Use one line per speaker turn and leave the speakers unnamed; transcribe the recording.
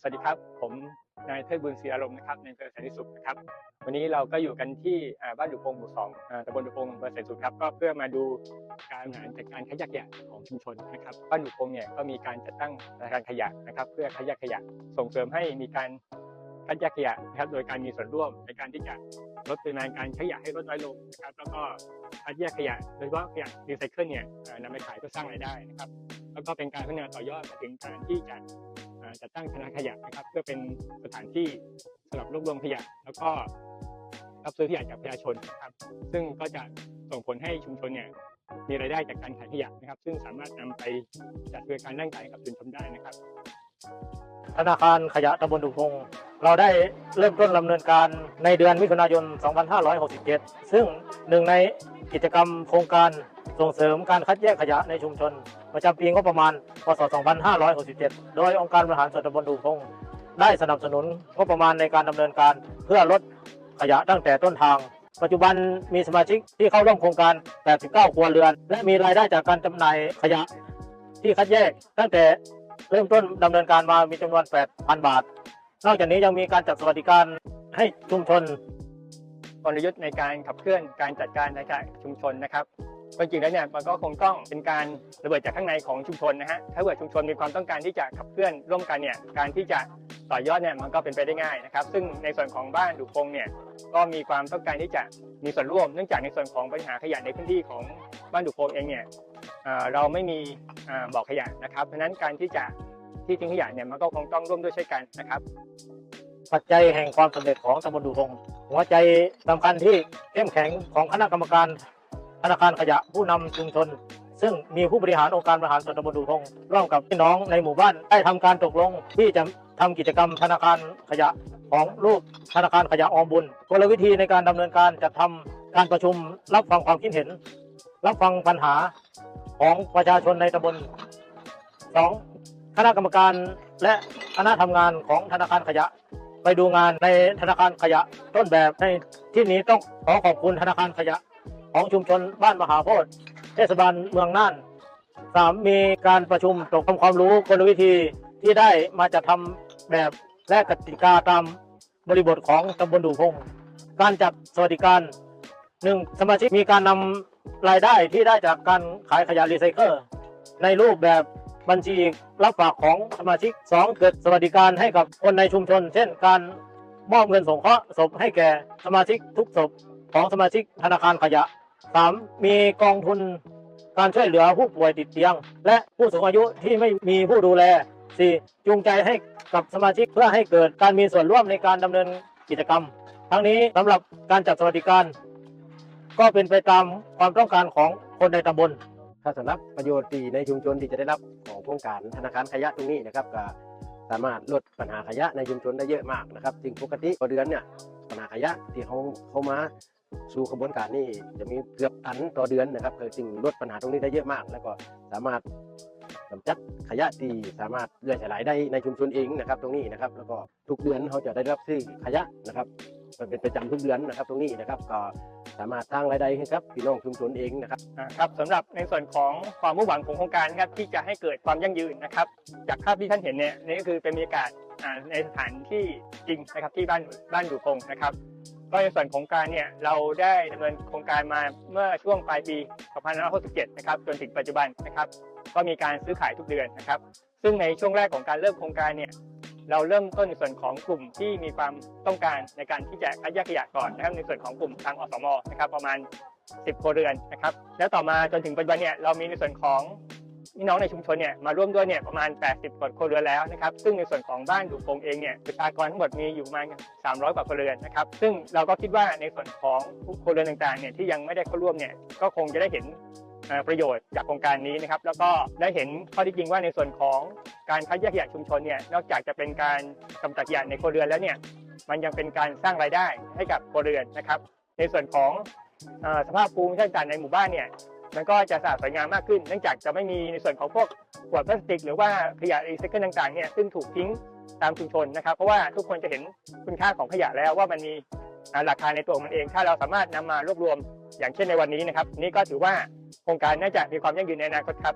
สวัสดีครับ ผมนายเทิดบุญศรีอารมณ์นะครับในอำเภอแสนสุขนะครับ วันนี้เราก็อยู่กันที่อ่าบ้านดุพงหมู่สองอ่าตำบลดุพงอำเภอแสนสุขครับก็เพื่อมาดูการบริหารจัดการขยะขยะของชุมชนนะครับบ้านดุพงเนี่ยก็มีการจัดตั้งธนาคารขยะนะครับ เพื่อขยะขยะส่งเสริมให้มีการ คัดแยกขยะนะครับ โดยการมีส่วนร่วมในการที่จะลดปริมาณการขยะให้ลดน้อยลงนะครับ แล้วก็คัดแยกขยะโดยเฉพาะขยะรีไซเคิลเนี่ยนำไปขายเพื่อสร้างรายได้นะครับ แล้วก็เป็นการพัฒนาต่อยอดมาถึงการที่จะจัดตั้งคณะขยะนะครับ เพื่อเป็นสถานที่สำหรับรวบรวมขยะ แล้วก็รับซื้อขยะจากประชาชนนะครับ ซึ่งก็จะส่งผลให้ชุมชนเนี่ยมีรายได้จากการขายขยะนะครับ ซึ่งสามารถนำไปจัดบริการร่างกายให้กับชุมชนได้นะครับ
ธนาคารขยะตำบลดุพงเราได้เริ่มต้นดำเนินการในเดือนมิถุนายน 2567 ซึ่งหนึ่งในกิจกรรมโครงการส่งเสริมการคัดแยกขยะในชุมชน ประจำปีงบประมาณ พศ 2567 โดยองค์การบริหารส่วนตำบลดุพง ได้สนับสนุนงบประมาณในการดำเนินการ เพื่อลดขยะตั้งแต่ต้นทาง ปัจจุบันมีสมาชิกที่เข้าร่วมโครงการ 89 ครัวเรือน และมีรายได้จากการจำหน่ายขยะที่คัดแยกตั้งแต่ เริ่มต้นดำเนินการมามีจำนวน 8,000 บาท นอกจากนี้ยังมีการจัดสวัสดิการให้ชุมชน
กลยุทธ์ในการขับเคลื่อนการจัดการในการชุมชนนะครับก็จริงแล้วเนี่ยมันก็คงต้องเป็นการระเบิดจากข้างในของชุมชนนะฮะถ้าเกิดชุมชนมีความต้องการที่จะขับเคลื่อนร่วมกันเนี่ยการที่จะ ต่อยอดเนี่ยมันก็เป็นไปได้ง่ายนะครับ ซึ่งในส่วนของบ้านดุพงเนี่ยก็มีความต้องการที่จะมีส่วนร่วม เนื่องจากในส่วนของปัญหาขยะในพื้นที่ของบ้านดุพงเองเนี่ยเราไม่มีบ่อขยะนะครับ เพราะนั้นการที่จะที่ทิ้งขยะเนี่ยมันก็คงต้องร่วมด้วยช่วยกันนะครับ
ปัจจัยแห่งความสำเร็จของตำบลดูพงหัวใจสำคัญที่เข้มแข็งของคณะกรรมการธนาคารขยะผู้นำชุมชนซึ่งมีผู้บริหารองค์การบริหารส่วนตำบลดูพงร่วมกับพี่น้องในหมู่บ้านได้ทำการตกลงที่จะ ทำกิจกรรมธนาคารขยะของลูกธนาคารขยะออมบุญกลวิธีในการดำเนินการจะทำการประชุมรับฟังความคิดเห็น รับฟังปัญหาของประชาชนในตำบลสองคณะกรรมการและคณะทำงานของธนาคารขยะ ไปดูงานในธนาคารขยะต้นแบบในที่นี้ต้องขอขอบคุณธนาคารขยะของชุมชนบ้านมหาโพธิ์เทศบาลเมืองน่านสามมีการประชุมตกทำความรู้กลวิธีที่ได้มาจะทำ แบบและกติกาตามบริบทของตำบลดูพง การจัดสวัสดิการหนึ่งสมาชิกมีการนำรายได้ที่ได้จากการขายขยะรีไซเคิลในรูปแบบบัญชีรับฝากของสมาชิก 2 เกิดสวัสดิการให้กับคนในชุมชน เช่น การมอบเงินสงเคราะห์ศพให้แก่สมาชิกทุกศพของสมาชิกธนาคารขยะ 3. มีกองทุนการช่วยเหลือผู้ป่วยติดเตียง และผู้สูงอายุที่ไม่มีผู้ดูแล 4. จูงใจให้กับสมาชิกเพื่อให้เกิดการมีส่วนร่วมในการดำเนินกิจกรรม ทั้งนี้สำหรับการจัดสวัสดิการ ก็เป็นไปตามความต้องการของคนในตำบล
ถ้าสำหรับประโยชน์ที่ในชุมชนที่จะได้รับของโครงการธนาคารขยะตรงนี้นะครับก็สามารถลดปัญหาขยะในชุมชนได้เยอะมากนะครับสิ่งปกติต่อเดือนเนี่ยปัญหาขยะที่เขาเขามาสู่กระบวนการนี่จะมีเกือบตันต่อเดือนนะครับคือจึงลดปัญหาตรงนี้ได้เยอะมาก แล้วก็สามารถ กำจัดขยะที่สามารถเลื่อยสลายได้ในชุมชนเองนะครับ ตรงนี้นะครับ แล้วก็ทุกเดือนเขาจะได้รับซื้อขยะนะครับเป็นประจำทุกเดือนนะครับตรงนี้นะครับก็สามารถสร้างรายได้ให้กับพี่น้องชุมชนเองนะครับ
ครับสำหรับในส่วนของความมุ่งหวังของโครงการนะครับที่จะให้เกิดความยั่งยืนนะครับ จากภาพที่ท่านเห็นเนี่ยนี่ก็คือเป็นบรรยากาศในสถานที่จริงนะครับที่บ้านบ้านดูพงนะครับ ก็ในส่วนของการเนี่ยเราได้ดำเนินโครงการมาเมื่อช่วงปลายปี2567นะครับจนถึงปัจจุบันนะครับก็มีการซื้อขายทุกเดือนนะครับ ซึ่งในช่วงแรกของการเริ่มโครงการเนี่ยเราเริ่มต้นในส่วนของกลุ่มที่มีความต้องการในการที่จะคัดแยกขยะก่อนนะครับในส่วนของกลุ่มทางอสมนะครับประมาณ 10ครัวเรือนนะครับ แล้วต่อมาจนถึงปัจจุบันเนี่ยเรามีในส่วนของ พี่น้องในชุมชนเนี่ยมาร่วมด้วยเนี่ยประมาณ 80กว่าครัวเรือนแล้วนะครับซึ่งในส่วนของบ้านดูพงเองเนี่ยประชากรทั้งหมดมีอยู่ประมาณ300กว่าครัวเรือนนะครับซึ่งเราก็คิดว่าในส่วนของครัวเรือนต่างๆเนี่ยที่ยังไม่ได้เข้าร่วมเนี่ยก็คงจะได้เห็นประโยชน์จากโครงการนี้นะครับแล้วก็ได้เห็นข้อที่จริงว่าในส่วนของการคัดแยกขยะชุมชนเนี่ยนอกจากจะเป็นการกำจัดขยะในครัวเรือนแล้วเนี่ยมันยังเป็นการสร้างรายได้ให้กับครัวเรือนนะครับ ในส่วนของอสภาพภูมิต่างๆในหมู่บ้านเนี่ย มันก็จะสะอาดสวยงามมากขึ้น เนื่องจากจะไม่มีในส่วนของพวกขวดพลาสติก หรือว่าขยะรีไซเคิลต่างๆเนี่ยซึ่งถูกทิ้งตามชุมชนนะครับ เพราะว่าทุกคนจะเห็นคุณค่าของขยะแล้วว่ามันมีราคาในตัวของมันเอง ถ้าเราสามารถนำมารวบรวมอย่างเช่นในวันนี้นะครับ นี่ก็ถือว่าโครงการน่าจะมีความยั่งยืนในอนาคตครับ